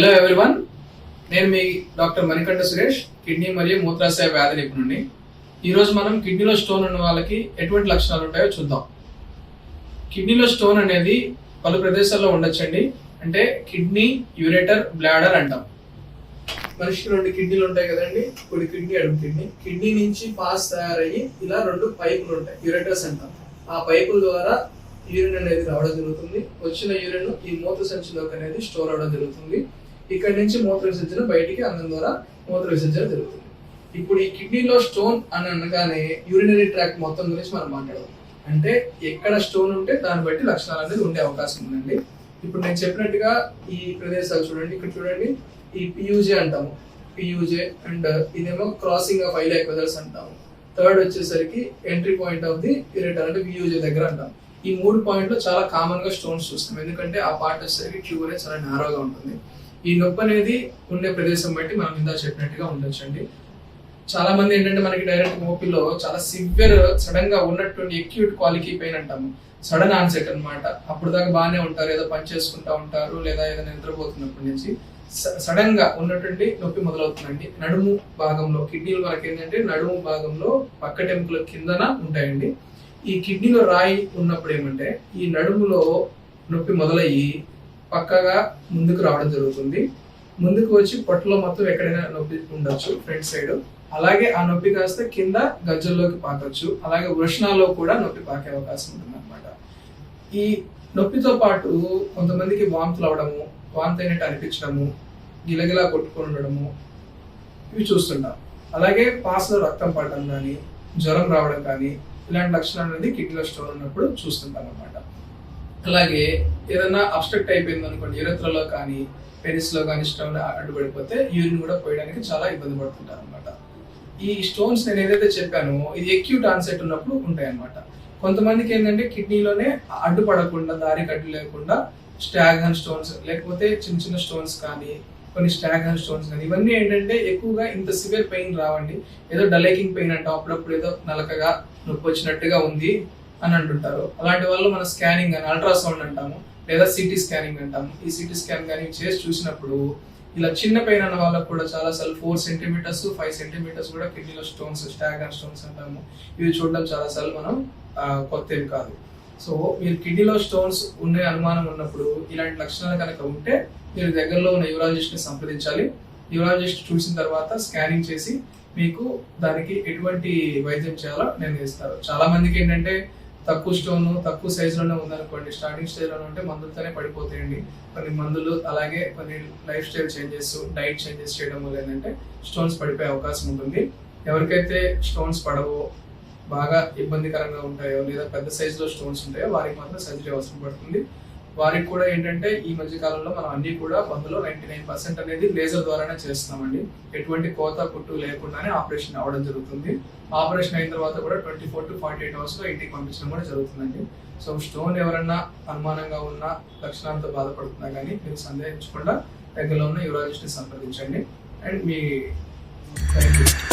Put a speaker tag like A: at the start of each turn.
A: Hello everyone నేను మీ doctor Manikanta Suresh kidney మరియు మూత్రాశయ వ్యాధి నిపుణుడిని. ఈరోజు మనం కిడ్నీలో స్టోన్ ఉన్న వాళ్ళకి ఎటువంటి లక్షణాలు ఉంటాయో చూద్దాం. కిడ్నీలో స్టోన్ అనేది పలు ప్రదేశాల్లో ఉండొచ్చండి. అంటే కిడ్నీ యూరేటర్ బ్లాడర్ అంటాం. మనిషికి రెండు కిడ్నీలు ఉంటాయి కదండి. కుడి కిడ్నీ అడుగు కిడ్నీ. కిడ్నీ నుంచి పాస్ తయారయ్యి ఇలా రెండు పైపులు ఉంటాయి. యూరేటర్స్ అంటాం. ఆ పైపుల ద్వారా యూరిన్ అనేది రావడం జరుగుతుంది. వచ్చిన యూరిన్ ఈ మూత్ర సంచిలోకి అనేది స్టోర్ అవడం జరుగుతుంది. ఇక్కడ నుంచి మూత్ర విసర్జన బయటికి అందం ద్వారా మూత్ర విసర్జన జరుగుతుంది. ఇప్పుడు ఈ కిడ్నీలో స్టోన్ అని అనగానే యూరినరీ ట్రాక్ మొత్తం గురించి మనం మాట్లాడదాం. అంటే ఎక్కడ స్టోన్ ఉంటే దాన్ని బట్టి లక్షణాలు అనేది ఉండే అవకాశం ఉందండి. ఇప్పుడు నేను చెప్పినట్టుగా ఈ ప్రదేశాలు చూడండి ఇక్కడ చూడండి ఈ పియూజే అంటాము. పియూజే అండ్ ఇదేమో క్రాసింగ్ ఆఫ్ ఐలాక్ వెదర్స్ అంటాము. థర్డ్ వచ్చేసరికి entry point of the ureter అంటే పియూజే దగ్గర అంటాం ఈ మూడు పాయింట్లు చాలా కామన్గా స్టోన్స్ చూస్తాం. ఎందుకంటే ఆ పార్ట్ వచ్చేసరికి ట్యూబ్ అనేది చాలా నారోగా ఉంటుంది. ఈ నొప్పి అనేది ఉండే ప్రదేశం బట్టి మనం ఇందా చెప్పినట్టుగా ఉండొచ్చండి. చాలా మంది ఏంటంటే మనకి డైరెక్ట్ మోపిలో చాలా సివియర్ సడన్గా ఉన్నటువంటి ఎక్యూట్ క్వాలిటీ పెయిన్ అంటాము. సడన్ ఆన్సెట్ అన్నమాట. అప్పుడు దాకా బాగానే ఉంటారు. ఏదో పని చేసుకుంటా ఉంటారు లేదా ఏదైనా నిద్రపోతున్నప్పటి నుంచి. సడన్గా ఉన్నటువంటి నొప్పి మొదలవుతుందండి. నడుము భాగంలో కిడ్నీలు మనకి ఏంటంటే నడుము భాగంలో పక్క టెంపుల కిందన ఉంటాయండి. ఈ కిడ్నీలో రాయి ఉన్నప్పుడు ఏమంటే ఈ నడుములో నొప్పి మొదలయ్యి పక్కగా ముందుకు రావడం జరుగుతుంది. ముందుకు వచ్చి పొట్టలో మొత్తం ఎక్కడైనా నొప్పి ఉండొచ్చు ఫ్రంట్ సైడ్. అలాగే ఆ నొప్పి కాస్త కింద గజ్జల్లోకి పాకవచ్చు అలాగే వృషణాల్లో కూడా నొప్పి పాకే అవకాశం ఉంటుంది అనమాట ఈ నొప్పితో పాటు కొంతమందికి వాంతులు అవడము వాంతి అయినట్టు అనిపించడము గిలగిలా కొట్టుకుని ఉండడము ఇవి చూస్తుంటాం. అలాగే పాస్లో రక్తం పడడం కానీ జ్వరం రావడం కానీ ఇలాంటి లక్షణాలు అనేది కిడ్నీలో స్టోన్ ఉన్నప్పుడు చూస్తుంటాం అనమాట అలాగే ఏదన్నా అబ్స్ట్రక్ట్ అయిపోయింది అనుకోండి యూరత్రలో కానీ పెనిస్లో కానీ స్టోన్ అడ్డుపడిపోతే యూరిన్ కూడా పోయడానికి చాలా ఇబ్బంది పడుతుంటారు అనమాట ఈ స్టోన్స్ నేను ఏదైతే చెప్పానో ఇది ఎక్యూట్ ఆన్సెట్ ఉన్నప్పుడు ఉంటాయి అనమాట కొంతమందికి ఏంటంటే కిడ్నీలోనే అడ్డుపడకుండా దారి కట్టు లేకుండా స్టాగన్ స్టోన్స్ లేకపోతే చిన్న చిన్న స్టోన్స్ కానీ కొన్ని స్టాగన్ స్టోన్స్ కానీ ఇవన్నీ ఏంటంటే ఎక్కువగా ఇంత సివియర్ పెయిన్ రావండి. ఏదో డలేకింగ్ పెయిన్ అంటాం అప్పుడప్పుడు ఏదో నలకగా నొప్పి వచ్చినట్టుగా ఉంది అని అంటుంటారు. అలాంటి వాళ్ళు మన స్కానింగ్ అని అల్ట్రాసౌండ్ అంటాము లేదా సిటీ స్కానింగ్ అంటాము. ఈ సిటీ స్కాన్ కానీ చేసి చూసినప్పుడు ఇలా చిన్న పెయిన్ అన్న వాళ్ళకు కూడా చాలా సార్లు ఫోర్ సెంటీమీటర్స్ ఫైవ్ సెంటీమీటర్స్ కూడా కిడ్నీలో స్టోన్స్ స్టాగన్ స్టోన్స్ అంటాము. ఇవి చూడడం చాలా సార్లు మనం ఆ, కొత్త కాదు. సో మీరు కిడ్నీలో స్టోన్స్ ఉండే అనుమానం ఉన్నప్పుడు ఇలాంటి లక్షణాలు కనుక ఉంటే మీరు దగ్గరలో ఉన్న యూరాలజిస్ట్ని సంప్రదించాలి. యూరాలజిస్ట్ చూసిన తర్వాత స్కానింగ్ చేసి మీకు దానికి ఎటువంటి వైద్యం చేయాలో నిర్ణయిస్తారు. చాలా మందికి ఏంటంటే తక్కువ స్టోన్ తక్కువ సైజులోనే ఉందనుకోండి. స్టార్టింగ్ స్టేజ్లో ఉంటే మందులతోనే పడిపోతాయండి. కొన్ని మందులు అలాగే కొన్ని life style changes diet changes చేయడం వల్ల ఏంటంటే స్టోన్స్ పడిపోయే అవకాశం ఉంటుంది. ఎవరికైతే స్టోన్స్ పడవో బాగా ఇబ్బందికరంగా ఉంటాయో లేదా పెద్ద సైజులో స్టోన్స్ ఉంటాయో వారికి మాత్రం సర్జరీ అవసరం పడుతుంది. వారికి కూడా ఏంటంటే ఈ మధ్య కాలంలో మనం అన్ని కూడా మందులో నైన్టీ నైన్ పర్సెంట్ అనేది లేజర్ ద్వారానే చేస్తున్నామండి. ఎటువంటి కోత కుట్టు లేకుండానే ఆపరేషన్ అవ్వడం జరుగుతుంది. ఆపరేషన్ అయిన తర్వాత కూడా twenty four to forty eight అవర్స్లో ఇంటికి పంపించడం కూడా జరుగుతుందండి. సో స్టోన్ ఎవరన్నా అనుమానంగా ఉన్న లక్షణాలతో బాధపడుతున్నా కానీ మీరు సందేహించకుండా దగ్గరలో ఉన్న యూరాలజిస్ట్ని సంప్రదించండి. And me thank you